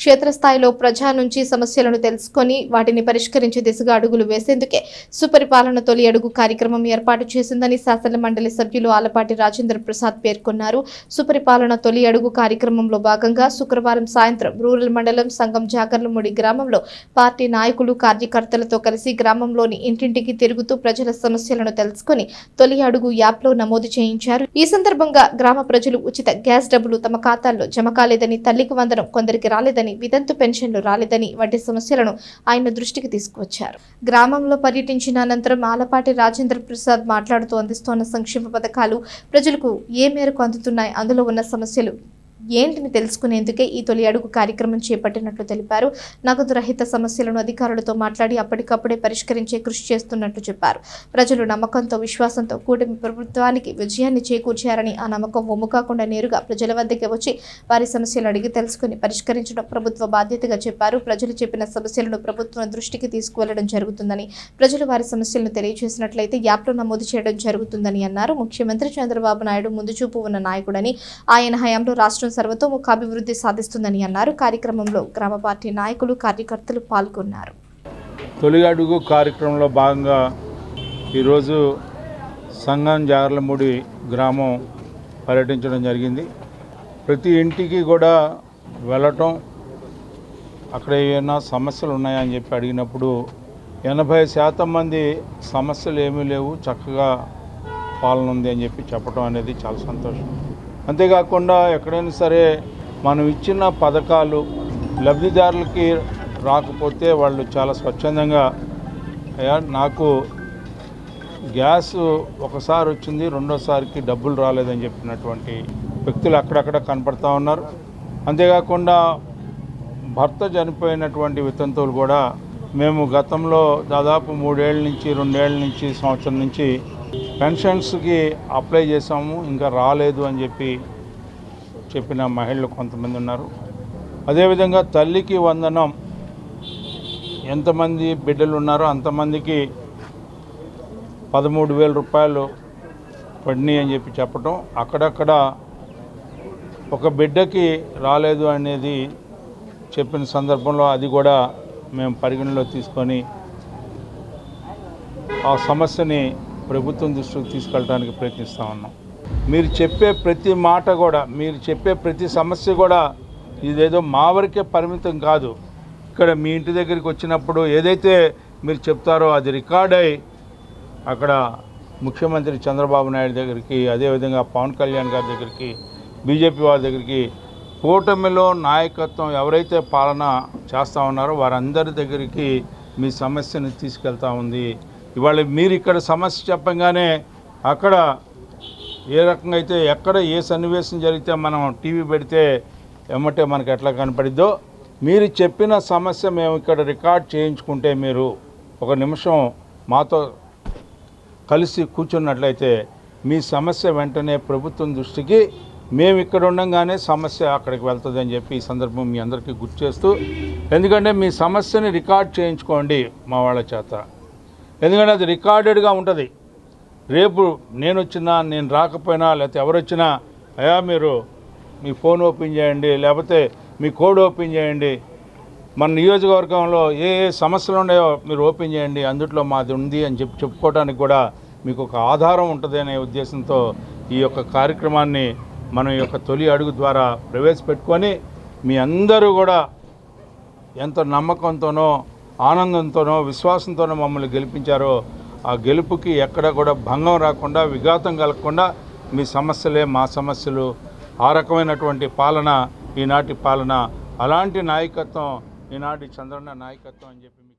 క్షేత్రస్థాయిలో ప్రజా నుంచి సమస్యలను తెలుసుకొని వాటిని పరిష్కరించే దిశగా అడుగులు వేసేందుకే సుపరిపాలన తొలి అడుగు కార్యక్రమం ఏర్పాటు చేసిందని శాసన మండలి సభ్యులు ఆలపాటి రాజేంద్ర ప్రసాద్ పేర్కొన్నారు. సుపరిపాలన తొలి అడుగు కార్యక్రమంలో భాగంగా శుక్రవారం సాయంత్రం రూరల్ మండలం సంఘం జాగర్లముడి గ్రామంలో పార్టీ నాయకులు కార్యకర్తలతో కలిసి గ్రామంలోని ఇంటింటికి తిరుగుతూ ప్రజల సమస్యలను తెలుసుకొని తొలి అడుగు యాప్లో నమోదు చేయించారు. ఈ సందర్భంగా గ్రామ ప్రజలు ఉచిత గ్యాస్ డబ్బులు తమ ఖాతాల్లో జమ కాలేదని తల్లికి వందనం కొందరికి రాలేదని వితంతు పెన్షన్లు రాలేదని వంటి సమస్యలను ఆయన దృష్టికి తీసుకువచ్చారు. గ్రామంలో పర్యటించిన అనంతరం ఆలపాటి రాజేంద్ర ప్రసాద్ మాట్లాడుతూ అందిస్తోన్న సంక్షేమ పథకాలు ప్రజలకు ఏ మేరకు అందుతున్నాయి? అందులో ఉన్న సమస్యలు ఏంటిని తెలుసుకునేందుకే ఈ తొలి అడుగు కార్యక్రమం చేపట్టినట్లు తెలిపారు. నగదు రహిత సమస్యలను అధికారులతో మాట్లాడి అప్పటికప్పుడే పరిష్కరించే కృషి చేస్తున్నట్లు చెప్పారు. ప్రజలు నమ్మకంతో విశ్వాసంతో కూటమి ప్రభుత్వానికి విజయాన్ని చేకూర్చారని ఆ నమ్మకం ఒమ్ము కాకుండా నేరుగా ప్రజల వద్దకే వచ్చి వారి సమస్యలు అడిగి తెలుసుకుని పరిష్కరించడం ప్రభుత్వ బాధ్యతగా చెప్పారు. ప్రజలు చెప్పిన సమస్యలను ప్రభుత్వం దృష్టికి తీసుకువెళ్ళడం జరుగుతుందని ప్రజలు వారి సమస్యలను తెలియజేసినట్లయితే యాప్లో నమోదు చేయడం జరుగుతుందని అన్నారు. ముఖ్యమంత్రి చంద్రబాబు నాయుడు ముందుచూపు ఉన్న నాయకుడని ఆయన హయాంలో రాష్ట్రం సర్వతోముఖాభివృద్ధి సాధిస్తుందని అన్నారు. కార్యక్రమంలో గ్రామ పార్టీ నాయకులు కార్యకర్తలు పాల్గొన్నారు. తొలి అడుగు కార్యక్రమంలో భాగంగా ఈరోజు సంగం జాగర్లమూడి గ్రామం పర్యటించడం జరిగింది. ప్రతి ఇంటికి కూడా వెళ్ళటం అక్కడ ఏమైనా సమస్యలు ఉన్నాయని చెప్పి అడిగినప్పుడు ఎనభై శాతం మంది సమస్యలు ఏమీ లేవు చక్కగా పాలన ఉంది అని చెప్పి చెప్పడం అనేది చాలా సంతోషం. అంతేకాకుండా ఎక్కడైనా సరే మనం ఇచ్చిన పథకాలు లబ్ధిదారులకి రాకపోతే వాళ్ళు చాలా స్వచ్ఛందంగా అయ్యా నాకు గ్యాస్ ఒకసారి వచ్చింది రెండోసారికి డబ్బులు రాలేదని చెప్పినటువంటి వ్యక్తులు అక్కడక్కడ కనపడతా ఉన్నారు. అంతేకాకుండా భర్త చనిపోయినటువంటి వితంతువులు కూడా మేము గతంలో దాదాపు మూడేళ్ళ నుంచి రెండేళ్ళ నుంచి సంవత్సరం నుంచి పెన్షన్స్కి అప్లై చేసాము ఇంకా రాలేదు అని చెప్పి చెప్పిన మహిళలు కొంతమంది ఉన్నారు. అదేవిధంగా తల్లికి వందనం ఎంతమంది బిడ్డలు ఉన్నారో అంతమందికి పదమూడు వేల రూపాయలు పడినాయి అని చెప్పి చెప్పటం అక్కడక్కడ ఒక బిడ్డకి రాలేదు అనేది చెప్పిన సందర్భంలో అది కూడా మేము పరిగణలో తీసుకొని ఆ సమస్యని ప్రభుత్వం దృష్టికి తీసుకెళ్ళడానికి ప్రయత్నిస్తూ ఉన్నాం. మీరు చెప్పే ప్రతి మాట కూడా మీరు చెప్పే ప్రతి సమస్య కూడా ఇదేదో మా వరకే పరిమితం కాదు. ఇక్కడ మీ ఇంటి దగ్గరికి వచ్చినప్పుడు ఏదైతే మీరు చెప్తారో అది రికార్డ్ అయి అక్కడ ముఖ్యమంత్రి చంద్రబాబు నాయుడు దగ్గరికి అదేవిధంగా పవన్ కళ్యాణ్ గారి దగ్గరికి బీజేపీ వారి దగ్గరికి కూటమిలో నాయకత్వం ఎవరైతే పాలన చేస్తూ ఉన్నారో వారందరి దగ్గరికి మీ సమస్యను తీసుకెళ్తా ఉంది. ఇవాళ మీరు ఇక్కడ సమస్య చెప్పంగానే అక్కడ ఏ రకంగా అయితే ఎక్కడ ఏ సన్నివేశం జరిగితే మనం టీవీ పెడితే ఎమ్మటే మనకు ఎట్లా కనపడిద్దో మీరు చెప్పిన సమస్య మేము ఇక్కడ రికార్డ్ చేయించుకుంటే మీరు ఒక నిమిషం మాతో కలిసి కూర్చున్నట్లయితే మీ సమస్య వెంటనే ప్రభుత్వం దృష్టికి మేము ఇక్కడ ఉండగానే సమస్య అక్కడికి వెళ్తుందని చెప్పి ఈ సందర్భం మీ అందరికీ గుర్తు చేస్తూ ఎందుకంటే మీ సమస్యని రికార్డ్ చేయించుకోండి మా వాళ్ళ చేత. ఎందుకంటే అది రికార్డెడ్గా ఉంటుంది. రేపు నేను వచ్చినా నేను రాకపోయినా లేకపోతే ఎవరు వచ్చినా అయా మీరు మీ ఫోన్ ఓపెన్ చేయండి లేకపోతే మీ కోడ్ ఓపెన్ చేయండి. మన నియోజకవర్గంలో ఏ ఏ సమస్యలు ఉన్నాయో మీరు ఓపెన్ చేయండి అందుట్లో మాది ఉంది అని చెప్పి చెప్పుకోవడానికి కూడా మీకు ఒక ఆధారం ఉంటుంది అనే ఉద్దేశంతో ఈ యొక్క కార్యక్రమాన్ని మనం ఈ యొక్క తొలి అడుగు ద్వారా ప్రవేశపెట్టుకొని మీ అందరూ కూడా ఎంత నమ్మకంతోనో ఆనందంతోనో విశ్వాసంతోనో మమ్మల్ని గెలిపించారో ఆ గెలుపుకి ఎక్కడ కూడా భంగం రాకుండా విఘాతం కలగకుండా మీ సమస్యలే మా సమస్యలు. ఆ రకమైనటువంటి పాలన ఈనాటి పాలన అలాంటి నాయకత్వం ఈనాటి చంద్రన్న నాయకత్వం అని చెప్పి